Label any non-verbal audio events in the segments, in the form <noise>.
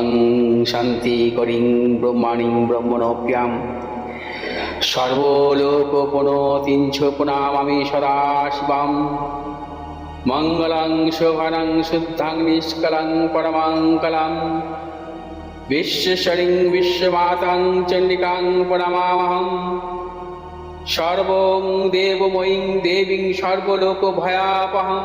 শান্তিং শান্তিকরিং ব্রহ্মাণিং ব্রহ্মণপ্যাম। সর্বলোকপণতিঞ্চ প্রণামামি সদা শিবাম মঙ্গলং শোভনং শুদ্ধাং নিষ্কলং পরমাঙ্কলং বিশ্বশরিং বিশ্বমাতাং চণ্ডিকাং প্রণমামহম। সর্বং দেবময়ীং দেবীং সর্বলোকভয়াপহম।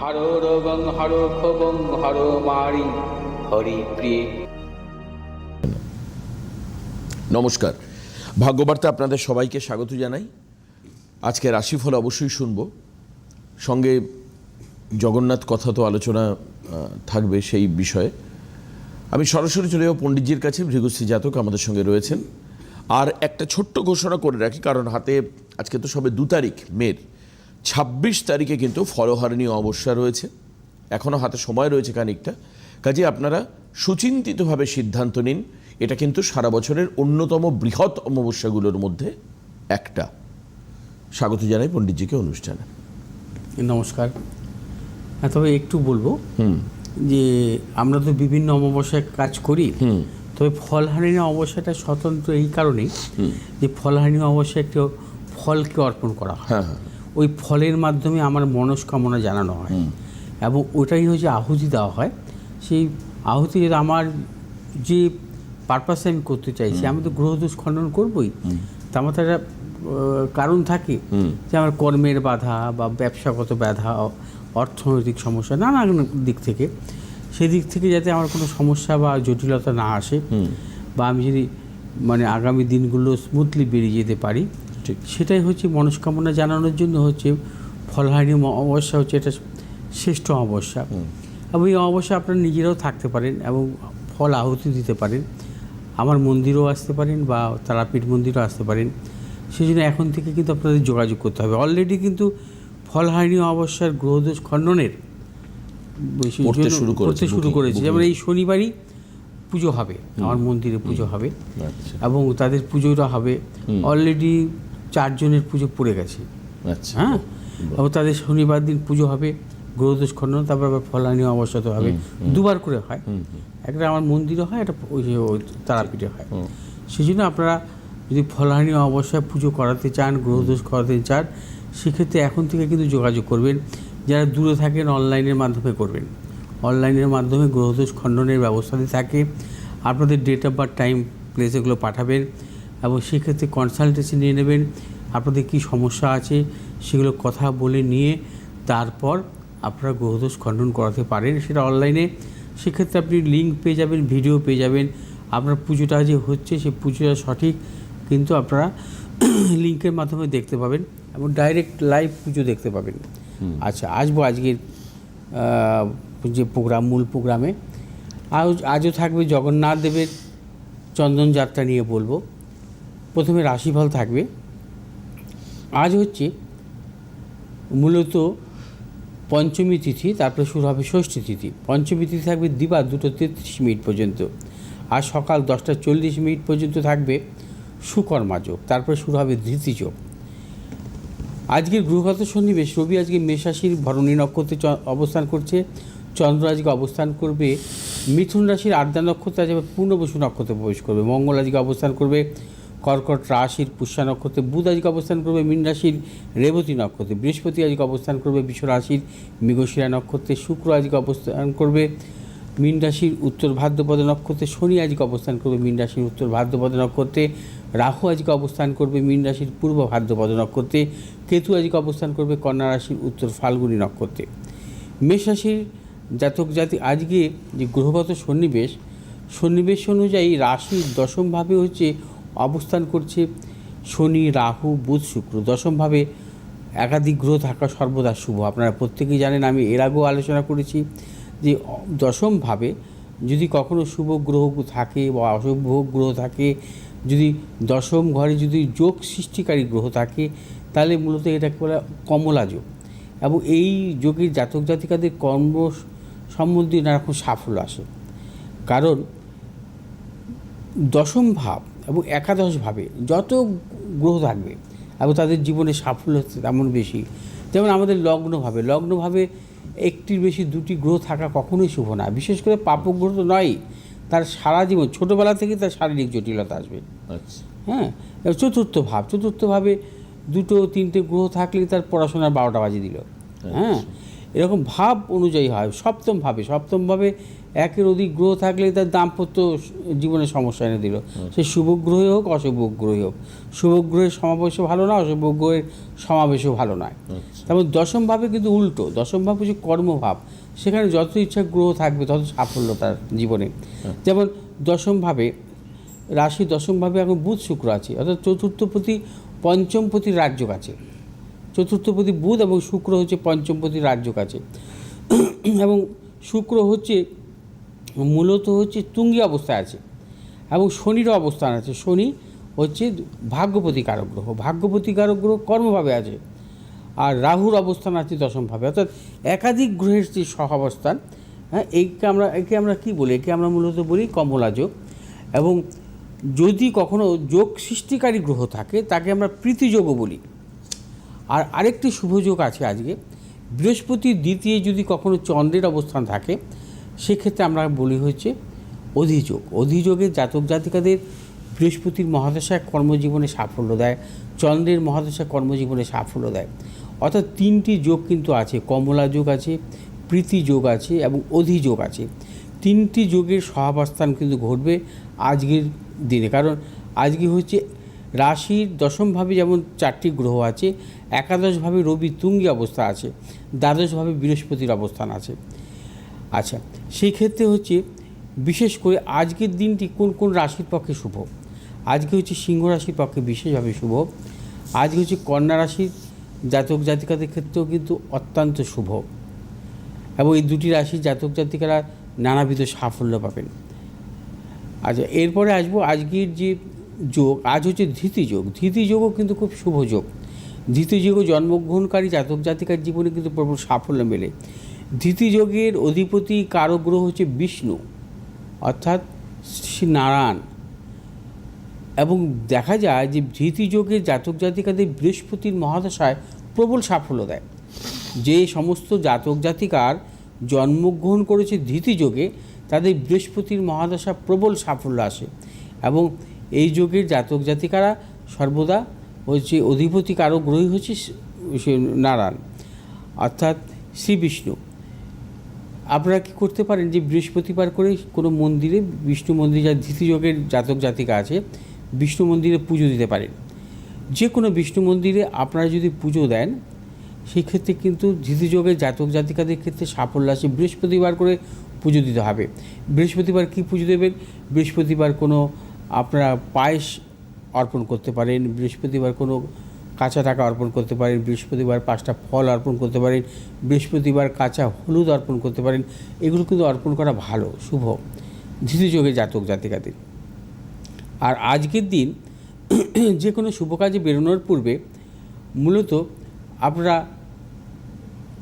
হর রং হর খবং হর মারি হরি প্রিয়। নমস্কার। ভাগ্যবার্তা আপনাদের সবাইকে স্বাগত জানাই। আজকে রাশিফল অবশ্যই শুনব। সঙ্গে জগন্নাথ কথা তো আলোচনা থাকবে সেই বিষয়ে। আমি সরাসরি চলে যাব পণ্ডিতজির কাছে, ভৃগুশ্রী জাতক আমাদের সঙ্গে রয়েছেন। আর একটা ছোট্ট ঘোষণা করে রাখি, কারণ হাতে আজকে তো সবে দু তারিখ মেয়ের ২৬ তারিখে কিন্তু ফলোহারণীয় অবস্যা রয়েছে। এখনও হাতে সময় রয়েছে খানিকটা। কাজে আপনারা সুচিন্তিতভাবে সিদ্ধান্ত নিন এটা কিন্তু সারা বছরের অন্যতম বৃহৎ অমাবস্যাগুলোর মধ্যে একটা। স্বাগত জানাই পণ্ডিতজিকে অনুষ্ঠানে। নমস্কার। হ্যাঁ তবে একটু বলব যে আমরা তো বিভিন্ন অমাবস্যায় কাজ করি। তবে ফলহানিনী অবস্যাটা স্বতন্ত্র এই কারণেই যে ফলহানিনী অমাবস্যা একটি ফলকে অর্পণ করা হয়। হ্যাঁ, হ্যাঁ, হ্যাঁ। ওই ফলের মাধ্যমে আমার মনস্কামনা জানানো হয়। এবং ওটাই হচ্ছে আহুতি দেওয়া হয়। সেই আহুতি আমার যে পারপাসে আমি করতে চাইছি আমি তো গ্রহদোষ খণ্ডন করবই। তা আমার একটা কারণ থাকে যে আমার কর্মের বাধা বা ব্যবসাগত বাধা অর্থনৈতিক সমস্যা নানান দিক থেকে। সেদিক থেকে যাতে আমার কোনো সমস্যা বা জটিলতা না আসে বা আমি যদি মানে আগামী দিনগুলো স্মুথলি বেরিয়ে যেতে পারি ঠিক। সেটাই হচ্ছে মনস্কামনা জানানোর জন্য হচ্ছে ফলহারিণী অমাবস্যা হচ্ছে এটা শ্রেষ্ঠ অমাবস্যা। এবং এই অমাবস্যা আপনারা নিজেরাও থাকতে পারেন এবং ফল আহুতি দিতে পারেন। আমার মন্দিরেও আসতে পারেন বা তারাপীঠ মন্দিরেও আসতে পারেন। সেই জন্য এখন থেকে কিন্তু আপনাদের যোগাযোগ করতে হবে। অলরেডি কিন্তু ফলহারিণী অমাবস্যার গ্রহদোষ খণ্ডনের শুরু করেছে, শুরু করেছে। যেমন এই শনিবারই পুজো হবে আমার মন্দিরে পুজো হবে। আচ্ছা। এবং তাদের পুজোটা হবে। অলরেডি চারজনের পুজো পড়ে গেছে। আচ্ছা। হ্যাঁ? এবং তাদের শনিবার দিন পুজো হবে গ্রহদোষ খণ্ডন তারপর আবার ফলানি অবস্থাতে হবে। দুবার করে হয়। একটা আমার মন্দিরে হয় একটা ওই যে ওই তারাপীঠে হয়। সেই জন্য আপনারা যদি ফলানি অবস্থায় পুজো করাতে চান গ্রহদোষ করাতে চান সেক্ষেত্রে এখন থেকে কিন্তু যোগাযোগ করবেন। যারা দূরে থাকেন অনলাইনের মাধ্যমে করবেন। অনলাইনের মাধ্যমে গ্রহদোষ খণ্ডনের ব্যবস্থাতে থাকে। আপনাদের date of birth time place এগুলো পাঠাবেন। এবং সেক্ষেত্রে কনসালটেশন নিয়ে নেবেন আপনাদের কী সমস্যা আছে সেগুলো কথা বলে নিয়ে তারপর আপনারা গ্রহদোষ খণ্ডন করাতে পারেন সেটা অনলাইনে সেক্ষেত্রে আপনি লিঙ্ক পেয়ে যাবেন ভিডিও পেয়ে যাবেন। আপনার পুজোটা যে হচ্ছে সেই পুজোটা সঠিক কিন্তু আপনারা <coughs> লিঙ্কের মাধ্যমে দেখতে পাবেন এবং ডাইরেক্ট লাইভ পুজো দেখতে পাবেন। আচ্ছা আসব আজকের যে প্রোগ্রাম মূল প্রোগ্রামে আজ আজও থাকবে জগন্নাথ দেবের চন্দন যাত্রা নিয়ে বলব। প্রথমে রাশিফল থাকবে। আজ হচ্ছে মূলত পঞ্চমী তিথি, তারপরে শুরু হবে ষষ্ঠী তিথি। পঞ্চমী তিথি থাকবে দিবা দুটো তেত্রিশ মিনিট পর্যন্ত। আর সকাল দশটা চল্লিশ মিনিট পর্যন্ত থাকবে সুকর্মা যোগ, তারপরে শুরু হবে ধৃতি যোগ। আজকের গ্রহগত সন্নিবেশ, রবি আজকে মেষাশির ভরণী নক্ষত্রে অবস্থান করছে। চন্দ্র আজকে অবস্থান করবে মিথুন রাশির আদ্যা নক্ষত্রে, আজ পূর্ণবসু নক্ষত্রে প্রবেশ করবে। মঙ্গল আজকে অবস্থান করবে কর্কট রাশির পুষ্যা নক্ষত্রে বুধ আজকে অবস্থান করবে মীন রাশির, রেবতী নক্ষত্রে বৃহস্পতি আজকে অবস্থান করবে বিশ্ব রাশির, মৃগশিরা নক্ষত্রে শুক্র আজকে অবস্থান করবে মীন রাশির, উত্তর ভাদ্রপদ নক্ষত্রে শনি আজকে অবস্থান করবে মীন রাশির, উত্তর ভাদ্রপদ নক্ষত্রে রাহু আজকে অবস্থান করবে মীন রাশির, পূর্ব ভাদ্রপদ নক্ষত্রে কেতু আজকে অবস্থান করবে কন্যা রাশির, উত্তর ফাল্গুনী নক্ষত্রে। মেষ রাশির জাতক জাতি আজকে যে গ্রহগত সন্নিবেশ সন্নিবেশ অনুযায়ী রাশির দশমভাবে হচ্ছে অবস্থান করছে শনি, রাহু, বুধ, শুক্র। দশমভাবে একাধিক গ্রহ থাকা সর্বদা শুভ। আপনারা প্রত্যেকেই জানেন, আমি এর আগেও আলোচনা করেছি যে দশমভাবে যদি কখনো শুভ গ্রহ থাকে বা অশুভ গ্রহ থাকে, যদি দশম ঘরে যদি যোগ সৃষ্টিকারী গ্রহ থাকে, তাহলে মূলত এটাকে বলা, কমলা যোগ। এবং এই যোগের জাতক জাতিকাদের কর্ম সম্বন্ধে নানা নানারকম সাফল্য আসে। কারণ দশম ভাব এবং একাদশভাবে যত গ্রহ থাকবে এবং তাদের জীবনে সাফল্য হচ্ছে তেমন বেশি। যেমন আমাদের লগ্নভাবে লগ্নভাবে একটির বেশি দুটি গ্রহ থাকা কখনোই শুভ না। বিশেষ করে পাপগ্রহ তো নয় তার সারা জীবন ছোটোবেলা থেকে তার শারীরিক জটিলতা আসবে। আচ্ছা। হ্যাঁ? চতুর্থ ভাব চতুর্থভাবে দুটো তিনটে গ্রহ থাকলে তার পড়াশোনার বারোটা বাজিয়ে দিল। হ্যাঁ? এরকম ভাব অনুযায়ী হয় সপ্তম ভাবে সপ্তম ভাবে একের অধিক গ্রহ থাকলে তার দাম্পত্য জীবনে সমস্যা এনে দিল। সে শুভ গ্রহই হোক অশুভ গ্রহই হোক। শুভ গ্রহের সমাবেশও ভালো না অশুভ গ্রহের সমাবেশও ভালো নয়। তারপর দশম ভাবে কিন্তু উল্টো দশম ভাব হচ্ছে কর্মভাব। সেখানে যত ইচ্ছা গ্রহ থাকবে তত সাফল্য তার জীবনে। যেমন দশম ভাবে রাশি দশমভাবে এখন বুধ শুক্র আছে অর্থাৎ চতুর্থপতি পঞ্চমপতি রাজ্য আছে। চতুর্থপতি বুধ এবং শুক্র হচ্ছে পঞ্চমপতি রাজ্য আছে। এবং শুক্র হচ্ছে মূলত হচ্ছে তুঙ্গি অবস্থায় আছে এবং শনিরও অবস্থান আছে। শনি হচ্ছে ভাগ্যপতি কারক গ্রহ। ভাগ্যপতি কারক গ্রহ কর্মভাবে আছে আর রাহুর অবস্থান আছে দশমভাবে। অর্থাৎ একাধিক গ্রহের যে সহাবস্থান হ্যাঁ এইকে আমরা, একে আমরা কি বলি? একে আমরা মূলত বলি কমলা যোগ। এবং যদি কখনো যোগ সৃষ্টিকারী গ্রহ থাকে, তাকে আমরা প্রীতিযোগও বলি। আর আরেকটি শুভযোগ আছে আজকে। বৃহস্পতির দ্বিতীয় যদি কখনো চন্দ্রের অবস্থান থাকে সেক্ষেত্রে আমরা বলি হচ্ছে অধিযোগ। অধিযোগে জাতক জাতিকাদের বৃহস্পতির মহাদশায় কর্মজীবনে সাফল্য দেয়, চন্দ্রের মহাদশায় কর্মজীবনে সাফল্য দেয়। অর্থাৎ তিনটি যোগ কিন্তু আছে, কমলা যোগ আছে, প্রীতি যোগ আছে এবং অধিযোগ আছে। তিনটি যোগের সহাবস্থান কিন্তু ঘটবে আজকের দিনে। কারণ আজকে হচ্ছে রাশির দশমভাবে যেমন চারটি গ্রহ আছে, একাদশভাবে রবি তুঙ্গি অবস্থা আছে, দ্বাদশভাবে বৃহস্পতির অবস্থান আছে। আচ্ছা সেই ক্ষেত্রে হচ্ছে বিশেষ করে আজকের দিনটি কোন কোন রাশির পক্ষে শুভ? আজকে হচ্ছে সিংহ রাশির পক্ষে বিশেষভাবে শুভ। আজকে হচ্ছে কন্যা রাশির জাতক জাতিকাদের ক্ষেত্রেও কিন্তু অত্যন্ত শুভ। এবং এই দুটি রাশির জাতক জাতিকারা নানাবিধ সাফল্য পাবেন। আচ্ছা এরপরে আসব আজকের যে যোগ, আজ হচ্ছে ধৃতি যোগ। ধৃতি যোগও কিন্তু খুব শুভ যোগ। ধৃতি যোগও জন্মগ্রহণকারী জাতক জাতিকার জীবনে কিন্তু প্রবল সাফল্য মেলে। ধৃতি যোগের অধিপতি কারক গ্রহ হচ্ছে বিষ্ণু, অর্থাৎ শ্রী নারায়ণ। এবং দেখা যায় যে ধৃতি যোগের জাতক জাতিকাদের বৃহস্পতির মহাদশায় প্রবল সাফল্য দেয়। যে সমস্ত জাতক জাতিকার জন্মগ্রহণ করেছে ধৃতি যোগে তাদের বৃহস্পতির মহাদশা প্রবল সাফল্য আসে। এবং এই যোগের জাতক জাতিকারা সর্বদা হচ্ছে অধিপতি কারও গ্রহী হচ্ছে নারায়ণ, অর্থাৎ শ্রী বিষ্ণু। আপনারা কি করতে পারেন যে বৃহস্পতিবার করে কোনো মন্দিরে, বিষ্ণু মন্দির যা ধৃতিযোগের জাতক জাতিকা আছে, বিষ্ণু মন্দিরে পুজো দিতে পারেন। যে কোনো বিষ্ণু মন্দিরে আপনারা যদি পুজো দেন সেই ক্ষেত্রে কিন্তু ধৃতিযোগের জাতক জাতিকাদের ক্ষেত্রে সাফল্য আসে। বৃহস্পতিবার করে পুজো দিতে হবে। বৃহস্পতিবার কি পুজো দেবেন? বৃহস্পতিবার কোনো আপনারা পায়েস অর্পণ করতে পারেন। বৃহস্পতিবার কোনো কাঁচা টাকা অর্পণ করতে পারেন, বৃহস্পতিবার পাঁচটা ফল অর্পণ করতে পারেন, বৃহস্পতিবার কাঁচা হলুদ অর্পণ করতে পারেন, এগুলো কিন্তু অর্পণ করা ভালো, শুভ। ধৃতিযোগের জাতক জাতিকাদের। আর আজকের দিন <clears throat> যে কোনো শুভ কাজে বেরোনোর পূর্বে মূলত আপনারা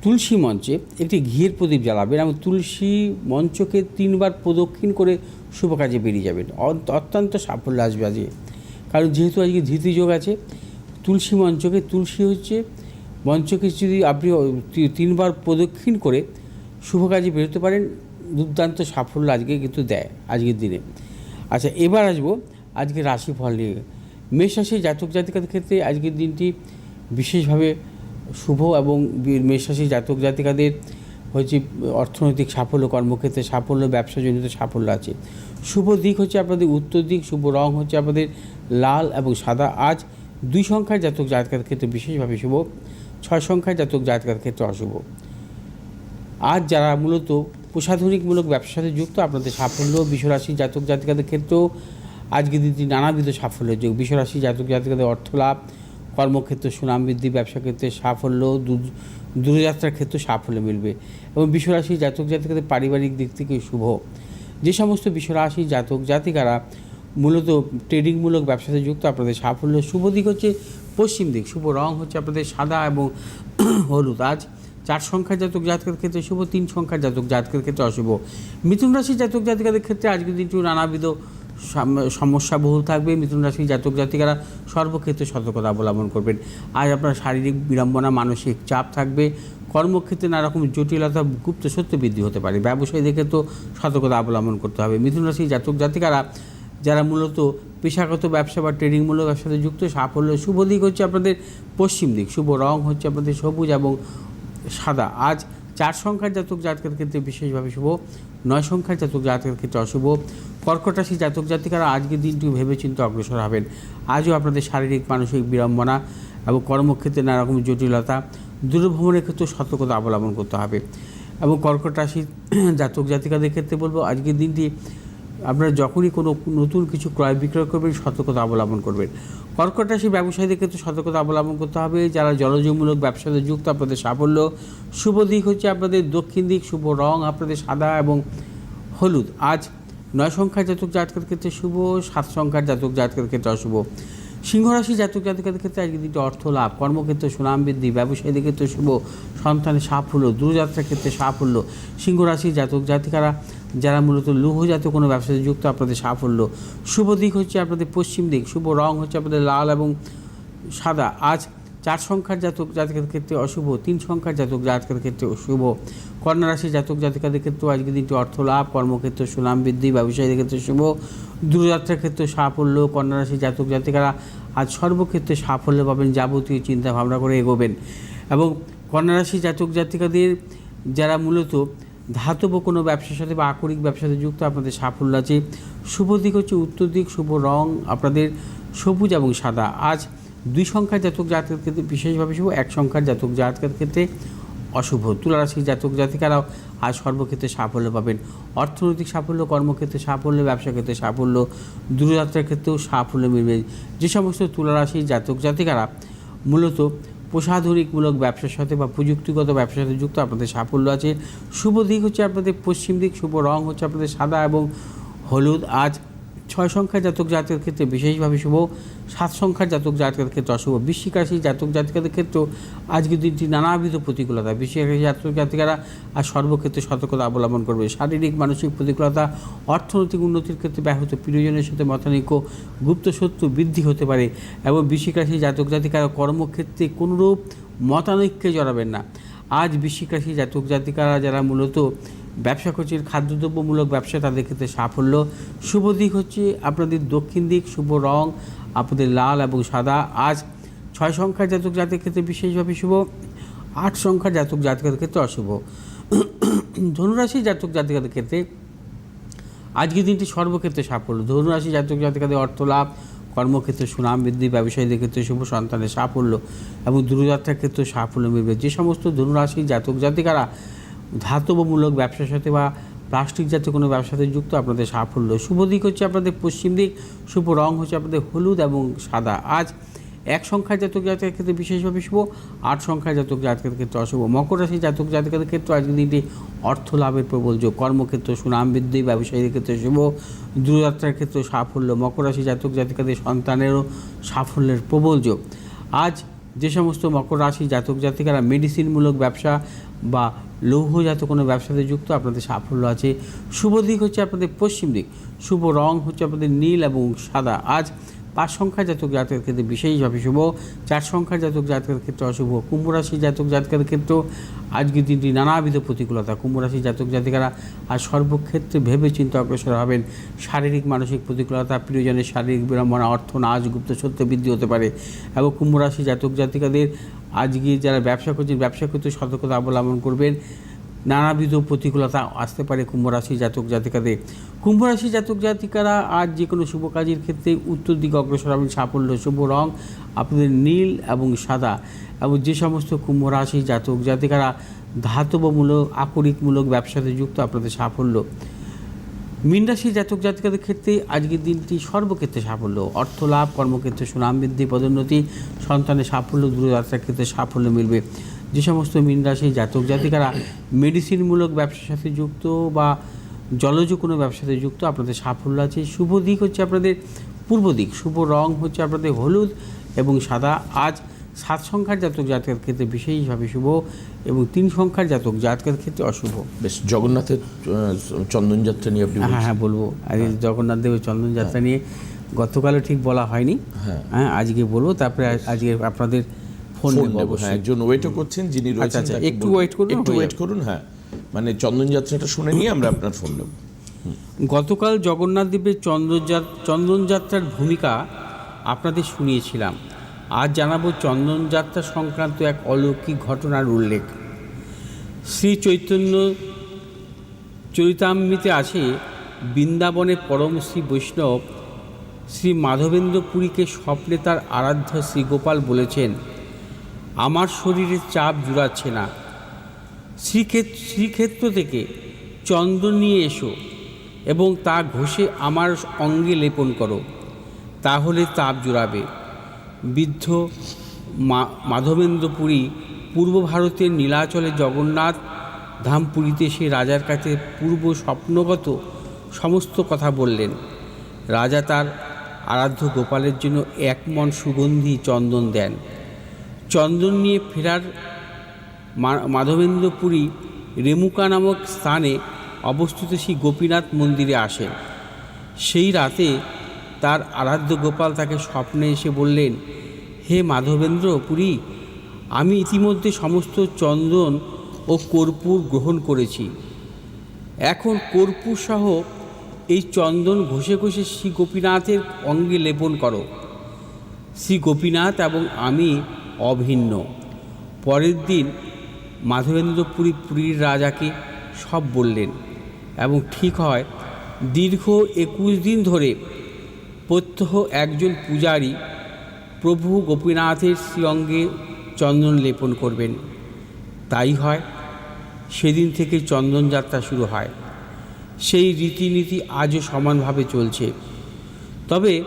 তুলসী মঞ্চে একটি ঘিয়ের প্রদীপ জ্বালাবেন এবং তুলসী মঞ্চকে তিনবার প্রদক্ষিণ করে শুভ কাজে বেরিয়ে যাবেন। অত- অত্যন্ত সাফল্য আসবে আজকে। কারণ যেহেতু আজকে ধৃতিযোগ আছে তুলসী মঞ্চকে, তুলসী হচ্ছে মঞ্চকে যদি আপনি তিনবার প্রদক্ষিণ করে শুভ কাজে বেরোতে পারেন, দুর্দান্ত সাফল্য আজকে কিন্তু দেয়, আজকের দিনে। আচ্ছা এবার আসব আজকে রাশিফল নিয়ে। মেষ জাতক জাতিকাদের ক্ষেত্রে আজকের দিনটি বিশেষভাবে শুভ এবং মেষ জাতক জাতিকাদের হচ্ছে অর্থনৈতিক সাফল্য, কর্মক্ষেত্রে সাফল্য, ব্যবসাজনিত সাফল্য আছে। শুভ দিক হচ্ছে আপনাদের উত্তর দিক, শুভ রং হচ্ছে আপনাদের লাল এবং সাদা। আজ দুই সংখ্যার জাতক জাতকার ক্ষেত্রে বিশেষভাবে শুভ, ছয় সংখ্যার জাতক জাতকার ক্ষেত্রে অশুভ। আজ যারা মূলত প্রসাধনিকমূলক ব্যবসার সাথে যুক্ত, আপনাদের সাফল্য, বিশ্বরাশি জাতক জাতিকাদের ক্ষেত্রেও আজকের দিনটি নানাবিধ সাফল্যের যোগ। বিশ্বরাশি জাতক জাতিকাদের অর্থ লাভ, কর্মক্ষেত্রে সুনাম বৃদ্ধি, ব্যবসা ক্ষেত্রে সাফল্য, দূর- দূরযাত্রার ক্ষেত্রে সাফল্য মিলবে এবং বিশ্বরাশি জাতক জাতিকাদের পারিবারিক দিক থেকে শুভ। যে সমস্ত বিশ্বরাশি জাতক জাতিকারা মূলত ট্রেডিংমূলক ব্যবসাতে যুক্ত, আপনাদের সাফল্য শুভ দিক হচ্ছে পশ্চিম দিক, শুভ রং হচ্ছে আপনাদের সাদা এবং <clears throat> হলুদ। আজ চার সংখ্যার জাতক জাতকের ক্ষেত্রে শুভ, তিন সংখ্যার জাতক জাতকের ক্ষেত্রে অশুভ। মিথুন রাশির জাতক জাতিকাদের ক্ষেত্রে আজকের দিনটি নানাবিধ সাম- সমস্যা বহুল থাকবে। মিথুন রাশির জাতক জাতিকারা সর্বক্ষেত্রে সতর্কতা অবলম্বন করবেন। আজ আপনার শারীরিক বিড়ম্বনা, মানসিক চাপ থাকবে। কর্মক্ষেত্রে নানা রকম জটিলতা, গুপ্ত সত্য বৃদ্ধি হতে পারে। ব্যবসায়ীদের ক্ষেত্রেও সতর্কতা অবলম্বন করতে হবে। মিথুন রাশির জাতক জাতিকারা যারা মূলত পেশাগত ব্যবসা বা ট্রেডিংমূলক সাথে যুক্ত, সাফল্য, শুভ দিক হচ্ছে আপনাদের পশ্চিম দিক, শুভ রং হচ্ছে আপনাদের সবুজ এবং সাদা। আজ চার সংখ্যার জাতক জাতকের ক্ষেত্রে বিশেষভাবে শুভ, নয় সংখ্যার জাতক জাতকের ক্ষেত্রে অশুভ। কর্কট রাশি জাতক জাতিকারা আজকের দিনটি ভেবেচিন্তে অগ্রসর হবেন। আজও আপনাদের শারীরিক, মানসিক বিড়ম্বনা এবং কর্মক্ষেত্রে নানা রকম জটিলতা, দূরভ্রমণের ক্ষেত্রে সতর্কতা অবলম্বন করতে হবে। এবং কর্কট রাশির <clears throat> জাতক জাতিকাদের ক্ষেত্রে বলব, আজকের দিনটি আপনারা যখনই কোনো নতুন কিছু ক্রয় বিক্রয় করবেন, সতর্কতা অবলম্বন করবেন। কর্কট রাশি ব্যবসায়ীদের ক্ষেত্রে সতর্কতা অবলম্বন করতে হবে। যারা জলজমূলক ব্যবসাতে যুক্ত, আপনাদের সাফল্য। শুভ দিক হচ্ছে আপনাদের দক্ষিণ দিক, শুভ রং আপনাদের সাদা এবং হলুদ। আজ নয় সংখ্যার জাতক জাতকের ক্ষেত্রে শুভ, সাত সংখ্যার জাতক জাতকের ক্ষেত্রে অশুভ। সিংহরাশি জাতক জাতকের ক্ষেত্রে আজকে দিনটি অর্থ লাভ, কর্মক্ষেত্রে সুনাম বৃদ্ধি, ব্যবসায়ীদের ক্ষেত্রে শুভ, সন্তানের সাফল্য, দূরযাত্রার ক্ষেত্রে সাফল্য। সিংহরাশি জাতক জাতিকারা যারা মূলত লৌহজাতীয় কোনো ব্যবসাতে যুক্ত, আপনাদের সাফল্য। শুভ দিক হচ্ছে আপনাদের পশ্চিম দিক, শুভ রং হচ্ছে আপনাদের লাল এবং সাদা। আজ চার সংখ্যার জাতক জাতকের ক্ষেত্রে অশুভ, তিন সংখ্যার জাতক জাতকের ক্ষেত্রে শুভ কন্যা জাতক জাতিকাদের ক্ষেত্রেও আজকে দিনটি অর্থ লাভ, কর্মক্ষেত্রে সুনাম বৃদ্ধি, ব্যবসায়ীদের ক্ষেত্রে শুভ। দূরযাত্রার ক্ষেত্রে সাফল্য, কন্যা জাতক জাতিকারা আজ সর্বক্ষেত্রে সাফল্য পাবেন যাবতীয় চিন্তা ভাবনা করে এগোবেন। এবং কন্যা জাতক জাতিকাদের যারা মূলত ধাতব কোনো ব্যবসার সাথে বা আকরিক ব্যবসার সাথে যুক্ত আপনাদের সাফল্য আছে। শুভ দিক হচ্ছে উত্তর দিক, শুভ রং আপনাদের সবুজ এবং সাদা। আজ দুই সংখ্যার জাতক জাতকের ক্ষেত্রে বিশেষভাবে শুভ, এক সংখ্যার জাতক জাতকের ক্ষেত্রে অশুভ। তুলারাশির জাতক জাতিকারাও আজ সর্বক্ষেত্রে সাফল্য পাবেন। অর্থনৈতিক সাফল্য, কর্মক্ষেত্রে সাফল্য, ব্যবসা ক্ষেত্রে সাফল্য, দূরযাত্রার ক্ষেত্রেও সাফল্য মিলবে। যে সমস্ত তুলারাশির জাতক জাতিকারা মূলত প্রসাধনিকমূলক ব্যবসার সাথে বা প্রযুক্তিগত ব্যবসার সাথে যুক্ত আপনাদের সাফল্য আছে। শুভ দিক হচ্ছে আপনাদের পশ্চিম দিক, শুভ রং হচ্ছে আপনাদের সাদা এবং হলুদ। আজ ছয় সংখ্যার জাতক জাতকের ক্ষেত্রে বিশেষভাবে শুভ, সাত সংখ্যার জাতক জাতকের ক্ষেত্রে অশুভ বৃশ্চিক রাশি জাতক জাতিকাদের ক্ষেত্রেও আজকের দিনটি নানাবিধ প্রতিকূলতা। বৃশ্চিক রাশি জাতক জাতিকারা আর সর্বক্ষেত্রে সতর্কতা অবলম্বন করবে। শারীরিক, মানসিক প্রতিকূলতা, অর্থনৈতিক উন্নতির ক্ষেত্রে ব্যাহত। প্রিয়জনের সাথে মতানৈক্য, গুপ্ত শত্রু বৃদ্ধি হতে পারে এবং বৃশ্চিক রাশি জাতক জাতিকারা কর্মক্ষেত্রে কোনোরূপ মতানৈক্যে জড়াবেন না। আজ বৃশ্চিক রাশি জাতক জাতিকারা যারা মূলত ব্যবসা করছেন খাদ্যদ্রব্যমূলক ব্যবসা তাদের ক্ষেত্রে সাফল্য। শুভ দিক হচ্ছে আপনাদের দক্ষিণ দিক, শুভ রং, আপনাদের লাল এবং সাদা। আজ ছয় সংখ্যার জাতক জাতকের ক্ষেত্রে বিশেষভাবে শুভ, আট সংখ্যার জাতক জাতকের ক্ষেত্রে অশুভ। ধনুরাশি জাতক জাতিকাদের ক্ষেত্রে আজকের দিনটি সর্বক্ষেত্রে সাফল্য। ধনুরাশি জাতক জাতিকাদের অর্থ লাভ, কর্মক্ষেত্রে সুনাম বৃদ্ধি, ব্যবসায়ীদের ক্ষেত্রে শুভ সন্তানের সাফল্য এবং দূরযাত্রার ক্ষেত্রে সাফল্য মিলবে। যে সমস্ত ধনুরাশি জাতক জাতিকারা ধাতবমূলক ব্যবসার সাথে বা প্লাস্টিক জাতীয় কোনো ব্যবসার সাথে যুক্ত আপনাদের সাফল্য। শুভ দিক হচ্ছে আপনাদের পশ্চিম দিক, শুভ রং হচ্ছে আপনাদের হলুদ এবং সাদা। আজ এক সংখ্যার জাতক জাতকের ক্ষেত্রে বিশেষভাবে শুভ, আট সংখ্যার জাতক জাতকের ক্ষেত্রে অশুভ। মকর রাশি জাতক জাতকের ক্ষেত্রে আজকের দিনটি অর্থ লাভের প্রবল যোগ। কর্মক্ষেত্র সুনাম বৃদ্ধি, ব্যবসায়ীদের ক্ষেত্রে শুভ, দূরযাত্রার ক্ষেত্রে সাফল্য। মকর রাশি জাতক জাতিকাদের সন্তানেরও সাফল্যের প্রবল যোগ। আজ যে সমস্ত মকর রাশি জাতক জাতিকারা মেডিসিনমূলক ব্যবসা বা লৌহজাত কোনো ব্যবসাতে যুক্ত, আপনাদের সাফল্য আছে। শুভ দিক হচ্ছে আপনাদের পশ্চিম দিক। শুভ রং হচ্ছে আপনাদের নীল এবং সাদা। আজ পাঁচ সংখ্যার জাতক জাতকের ক্ষেত্রে বিশেষভাবে শুভ, চার সংখ্যার জাতক জাতকের ক্ষেত্রে অশুভ, কুম্ভ রাশি জাতক জাতকের ক্ষেত্রেও আজকের দিনটি নানাবিধ প্রতিকূলতা। কুম্ভ রাশি জাতক জাতিকারা আর সর্বক্ষেত্রে ভেবে চিন্তা অগ্রসর হবেন। শারীরিক, মানসিক প্রতিকূলতা, প্রিয়জনের শারীরিক বিড়ম্বনা, অর্থ নাচ গুপ্ত সত্য বৃদ্ধি হতে পারে এবং কুম্ভ রাশি জাতক জাতিকাদের আজকে যারা ব্যবসা করছেন, ব্যবসা করতে সতর্কতা অবলম্বন করবেন। নানাবিধ প্রতিকূলতা আসতে পারে কুম্ভ রাশি জাতক জাতিকাদের। কুম্ভ রাশি জাতক জাতিকারা আজ যে কোনো শুভ কাজের ক্ষেত্রে উত্তর দিকে অগ্রসর হবেন। সাফল্য, শুভ রং আপনাদের নীল এবং সাদা এবং যে সমস্ত কুম্ভরাশি জাতক জাতিকারা ধাতবমূলক, আকরিকমূলক ব্যবসাতে যুক্ত আপনাদের সাফল্য। মীন রাশি জাতক জাতিকাদের ক্ষেত্রে আজকের দিনটি সর্বক্ষেত্রে সাফল্য। অর্থ লাভ, কর্মক্ষেত্রে সুনাম বৃদ্ধি, পদোন্নতি, সন্তানের সাফল্য, দূরযাত্রার ক্ষেত্রে সাফল্য মিলবে। যে সমস্ত মীন রাশি জাতক জাতিকারা মেডিসিনমূলক ব্যবসার সাথে যুক্ত বা জলজ কোনো ব্যবসাতে যুক্ত আপনাদের সাফল্য আছে। শুভ দিক হচ্ছে আপনাদের পূর্ব দিক শুভ রং হচ্ছে আপনাদের হলুদ এবং সাদা। আজ সাত সংখ্যার জাতক জাতকের ক্ষেত্রে বিশেষভাবে শুভ এবং তিন সংখ্যার জাতক জাতকের ক্ষেত্রে অশুভ। বেশ জগন্নাথের চন্দনযাত্রা নিয়ে আপনি হ্যাঁ হ্যাঁ বলব। আজকে জগন্নাথ দেবের চন্দন যাত্রা নিয়ে গতকালও ঠিক বলা হয়নি। হ্যাঁ। হ্যাঁ আজকে বলব। তারপরে আজকে আপনাদের ফোন নেব হ্যাঁ অবশ্যই। একজন ওয়েটও করছেন যিনি রয়েছেন আচ্ছা, একটু wait করুন, একটু ওয়েট করুন হ্যাঁ। মানে চন্দনযাত্রাটা শুনে নিয়ে আমরা আপনার ফোন নেব। গতকাল জগন্নাথ দেবের চন্দনযাত্রার ভূমিকা আপনাদের শুনিয়েছিলাম। আজ জানাব চন্দনযাত্রা সংক্রান্ত এক অলৌকিক ঘটনার উল্লেখ। শ্রী চৈতন্য চরিতামৃতে আছে বৃন্দাবনে পরম শ্রী বৈষ্ণব শ্রী মাধবেন্দ্র পুরীকে স্বপ্নে তার আরাধ্য শ্রী গোপাল বলেছেন আমার শরীরে চাপ জুড়াচ্ছে না। শ্রীক্ষেত্র শ্রীক্ষেত্র থেকে চন্দন নিয়ে এসো এবং তা ঘষে আমার অঙ্গে লেপন করো, তাহলে তাপ জোড়াবে। বৃদ্ধ মা- মাধবেন্দ্র পুরী পূর্ব ভারতের নীলাচলে জগন্নাথ ধাম পুরীতে সে রাজার কাছে পূর্ব স্বপ্নগত সমস্ত কথা বললেন। রাজা তার আরাধ্য গোপালের জন্য এক মন সুগন্ধি চন্দন দেন। চন্দন নিয়ে ফেরার মাধবেন্দ্রপুরী রেমুকা নামক স্থানে অবস্থিত শ্রী গোপীনাথ মন্দিরে আসেন। সেই রাতে তার আরাধ্য গোপাল তাকে স্বপ্নে এসে বললেন, হে মাধবেন্দ্র পুরী আমি ইতিমধ্যে সমস্ত চন্দন ও কর্পূর গ্রহণ করেছি। এখন কর্পূর সহ এই চন্দন ঘষে ঘষে শ্রী গোপীনাথের অঙ্গে লেপন করো। শ্রী গোপীনাথ এবং আমি অভিন্ন। পরের দিন মাধবেন্দ্রপুরী পুরীর রাজাকে সব বললেন এবং ঠিক হয়, দীর্ঘ একুশ দিন ধরে প্রত্যহ একজন পূজারী প্রভু গোপীনাথের শ্রীঅঙ্গে চন্দন লেপন করবেন। তাই হয়, সেদিন থেকে চন্দন যাত্রা শুরু হয়। সেই রীতিনীতি আজও সমানভাবে চলছে। তবে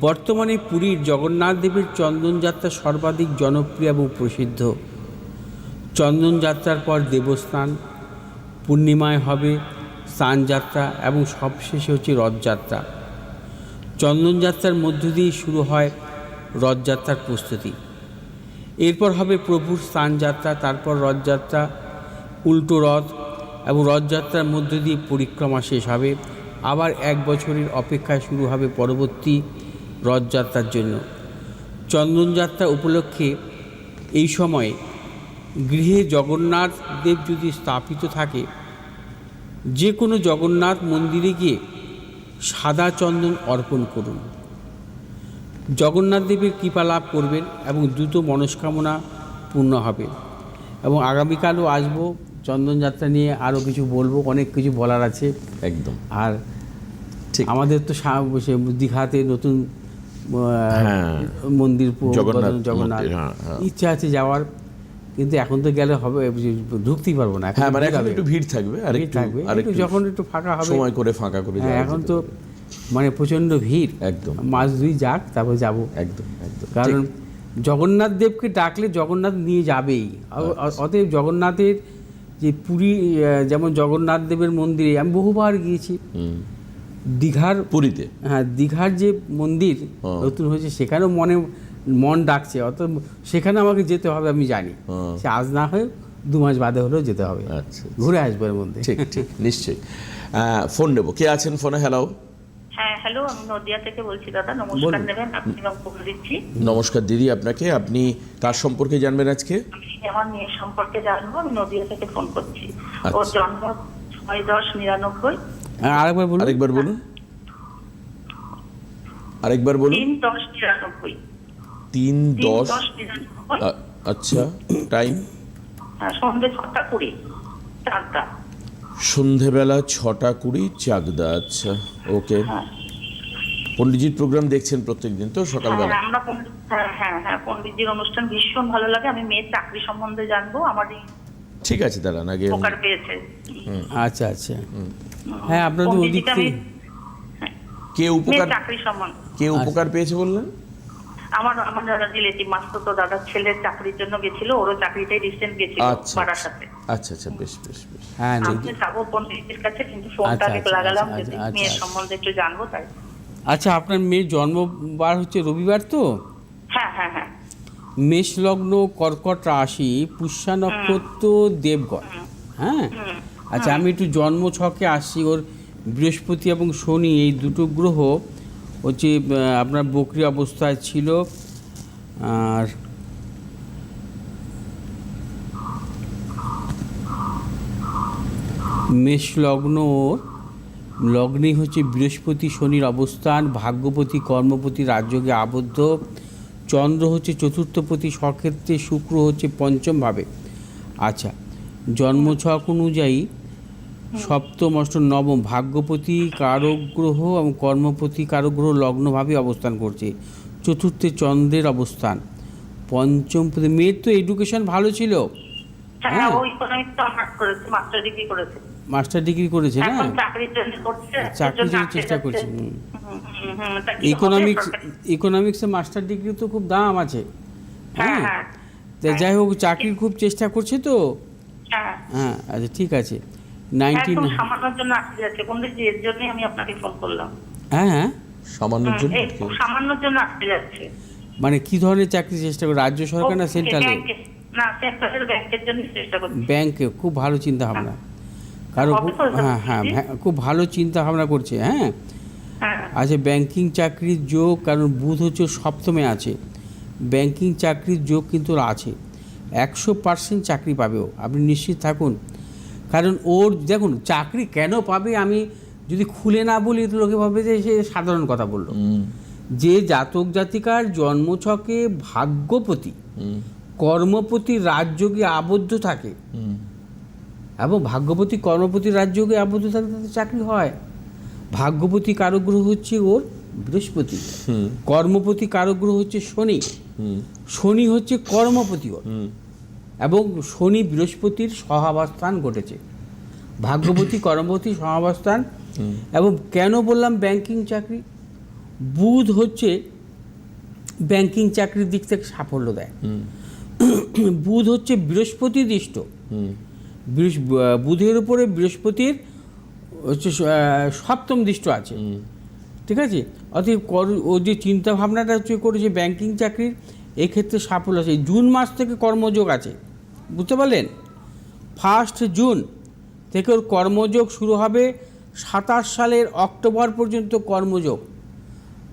বর্তমানে পুরীর জগন্নাথ দেবের চন্দনযাত্রা সর্বাধিক জনপ্রিয় এবং প্রসিদ্ধ। চন্দনযাত্রার পর দেবস্নান, পূর্ণিমায় হবে স্নানযাত্রা এবং সবশেষে হচ্ছে রথযাত্রা। চন্দনযাত্রার মধ্য দিয়ে শুরু হয় রথযাত্রার প্রস্তুতি। এরপর হবে প্রভুর স্নানযাত্রা তারপর রথযাত্রা, উল্টো রথ এবং রথযাত্রার মধ্য দিয়ে পরিক্রমা শেষ হবে। আবার এক বছরের অপেক্ষায় শুরু হবে পরবর্তী রথযাত্রার জন্য। চন্দনযাত্রা উপলক্ষে এই সময়ে গৃহে জগন্নাথ দেব যদি স্থাপিত থাকে যে কোনো জগন্নাথ মন্দিরে গিয়ে সাদা চন্দন অর্পণ করুন। জগন্নাথ দেবের কৃপা লাভ করবেন এবং দ্রুত মনস্কামনা পূর্ণ হবে। এবং আগামীকালও আসব চন্দনযাত্রা নিয়ে আরও কিছু বলব অনেক কিছু বলার আছে। একদম। আর ঠিক। আমাদের তো দীঘাতে নতুন। মন্দির জগন্নাথ হ্যাঁ, হ্যাঁ। ইচ্ছা আছে যাওয়ার কিন্তু এখন তো গেলে হবে ঢুকতেই পারব না। হ্যাঁ মানে এখন একটু ভিড় থাকবে আর একটু থাকবে যখন একটু ফাঁকা হবে সময় করে ফাঁকা করে হ্যাঁ এখন তো মানে প্রচণ্ড ভিড়। একদম। মাস দুই যাক তারপর যাব। একদম একদম। কারণ জগন্নাথ দেবকে ডাকলে জগন্নাথ নিয়ে যাবেই। অ- অতএব জগন্নাথের যে পুরী যেমন জগন্নাথ দেবের মন্দিরে আমি বহুবার গিয়েছি। দীঘার পুরীতে? হ্যাঁ দীঘার যে মন্দির। নতুন হয়েছে সেখানেও মনে মন ডাকছে। অত সেখানে আমাকে যেতে হবে আমি জানি। সে আজ না হয়ে দু মাস বাদে হলেও যেতে হবে। আচ্ছা ঘুরে আসব এর মধ্যে। ঠিক ঠিক নিশ্চয়ই। ফোন নেব। কে আছেন ফোনে? হ্যালো হ্যাঁ হ্যালো আমি নদিয়া থেকে বলছি দাদা। নমস্কার নেবেন আপনি দিচ্ছি। নমস্কার দিদি আপনাকে। আপনি কার সম্পর্কে জানবেন আজকে? আমার মেয়ের সম্পর্কে জানব। আমি নদিয়া থেকে ফোন করছি। আচ্ছা। ওর জন্ম ছয় দশ নিরানব্বই। আরেকবার বলুন। আরেকবার বলুন। আরেকবার বলুন। তিন দশ নিরানব্বই তিন দশ আচ্ছা টাইম। হ্যাঁ সন্ধ্যে ছটা কুড়ি চারটা সন্ধেবেলা ছটা কুড়ি চাকদা আচ্ছা ওকে। হ্যাঁ। পণ্ডিতজির প্রোগ্রাম দেখছেন প্রত্যেকদিন তো সকালবেলা? হ্যাঁ আমরা পণ্ডিত হ্যাঁ হ্যাঁ হ্যাঁ পণ্ডিতজির অনুষ্ঠান ভীষণ ভালো লাগে। আমি মেয়ের চাকরি সম্বন্ধে জানব। আমার এই ঠিক আছে দাঁড়ান আগে উপকার পেয়েছে। আচ্ছা আচ্ছা। হ্যাঁ আপনার তো ওদিক থেকে কে উপকার চাকরি সম্বন্ধে। কে উপকার পেয়েছে বললেন? আমার আমার দাদা রিলেটিভ মাস্তো তো দাদার ছেলের চাকরির জন্য গেছিল ওরও চাকরিটাই রিসেন্ট গেছিল আচ্ছা সাথে। আচ্ছা আচ্ছা বেশ বেশ বেশ। হ্যাঁ দেখি। যাব পণ্ডিতের কাছে কিন্তু ফোনটা আচ্ছা, আগে আচ্ছা, লাগালাম আচ্ছা, যদি আচ্ছা, মেয়ের আচ্ছা। সম্বন্ধে একটু জানব তাই। আচ্ছা আপনার মেয়ের জন্মবার হচ্ছে রবিবার তো? হ্যাঁ হ্যাঁ হ্যাঁ। মেষ লগ্ন কর্কট রাশি পুষ্যা নক্ষত্র দেবগণ। হ্যাঁ? আচ্ছা আমি একটু জন্ম ছকে আসছি ওর বৃহস্পতি এবং শনি, এই দুটো গ্রহ হচ্ছে আপনার বকরি অবস্থায় ছিল। আর মেষ লগ্ন লগ্নেই হচ্ছে বৃহস্পতি, শনির অবস্থান। ভাগ্যপতি, কর্মপতি, রাজযোগে আবদ্ধ। চন্দ্র হচ্ছে চতুর্থপতি স্বক্ষেত্রে শুক্র হচ্ছে পঞ্চম ভাবে। আচ্ছা জন্মছক অনুযায়ী সপ্তম অষ্টম নবম ভাগ্যপতি কারক গ্রহ এবং কর্মপতি কারক গ্রহ লগ্নভাবে অবস্থান করছে। চতুর্থে চন্দ্রের অবস্থান। পঞ্চম মেয়ের তো এডুকেশন ভালো ছিল। হ্যাঁ হ্যাঁ। মাস্টার ডিগ্রি করেছে না? আসতে চেষ্টা। করছে ইকোনমিক্স ইকোনমিক্সে মাস্টার ডিগ্রি তো খুব দাম আছে। হ্যাঁ হ্যাঁ? হ্যাঁ। তা যাই হোক চাকরির খুব চেষ্টা করছে তো। হ্যাঁ। হ্যাঁ আচ্ছা ঠিক আছে। নাইনটিন সামান্যর জন্য যাচ্ছে। পণ্ডিতজি এর জন্যই আমি আপনাকে ফোন করলাম। হ্যাঁ হ্যাঁ? সামান্যর জন্য সামান্যর জন্য যাচ্ছে। মানে কি ধরনের চাকরি চেষ্টা করে? রাজ্য সরকার না সেন্ট্রালে না সেন্ট্রালের ব্যাংকের জন্য চেষ্টা করছি। ব্যাংকে খুব ভালো চিন্তা ভাবনা কারও হ্যাঁ হ্যাঁ হ্যাঁ, খুব ভালো চিন্তা ভাবনা করছে হ্যাঁ? হ্যাঁ আচ্ছা ব্যাংকিং চাকরির যোগ কারণ বুধ হচ্ছে সপ্তমে আছে। ব্যাংকিং চাকরির যোগ কিন্তু আছে। একশো পার্সেন্ট চাকরি পাবেও আপনি নিশ্চিত থাকুন। কারণ ওর দেখুন চাকরি কেন পাবে আমি যদি খুলে না বলি তো লোকে ভাবে যে সে সাধারণ কথা বলল। যে জাতক জাতিকার জন্মছকে ভাগ্যপতি কর্মপতি রাজযোগে আবদ্ধ থাকে এবং ভাগ্যপতি কর্মপতি রাজযোগে আবদ্ধ থাকলে চাকরি হয়। ভাগ্যপতি কারগ্রহ হচ্ছে ওর বৃহস্পতি। হুম, কর্মপতি কারগ্রহ হচ্ছে শনি। হুম, শনি হচ্ছে কর্মপতি ওর। এবং শনি বৃহস্পতির সহাবস্থান ঘটেছে। ভাগ্যপতি <coughs> কর্মপতি সহাবস্থান। এবং কেন বললাম ব্যাংকিং চাকরি? বুধ হচ্ছে ব্যাংকিং চাকরির দিক থেকে সাফল্য দেয়। <coughs> বুধ হচ্ছে বৃহস্পতি দৃষ্ট। বুধের উপরে বৃহস্পতির হচ্ছে সপ্তম দৃষ্ট আছে। ঠিক আছে? অতএব কর ও যে চিন্তা ভাবনাটা হচ্ছে করেছে ব্যাংকিং চাকরির এক্ষেত্রে সাফল্য আছে। জুন মাস থেকে কর্মযোগ আছে। বুঝতে পারলেন? ফার্স্ট জুন থেকে ওর কর্মযোগ শুরু হবে সাতাশ সালের অক্টোবর পর্যন্ত কর্মযোগ।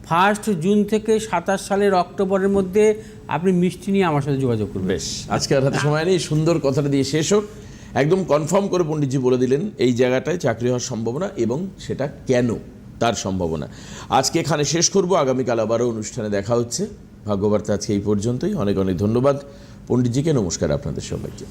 ফার্স্ট জুন থেকে সাতাশ সালের অক্টোবরের মধ্যে আপনি মিষ্টি নিয়ে আমার সাথে যোগাযোগ করবেন। বেশ। আজকে আর হাতে সময় নেই। সুন্দর কথাটা দিয়ে শেষ হোক। একদম কনফার্ম করে পণ্ডিতজি বলে দিলেন, এই জায়গাটায় চাকরি হওয়ার সম্ভাবনা এবং সেটা কেন তার সম্ভাবনা। আজকে এখানে শেষ করব, আগামীকাল আবারও অনুষ্ঠানে দেখা হচ্ছে। ভাগ্যবার্তা আজকে এই পর্যন্তই। অনেক অনেক ধন্যবাদ। পণ্ডিতজিকে নমস্কার আপনাদের সবাইকে।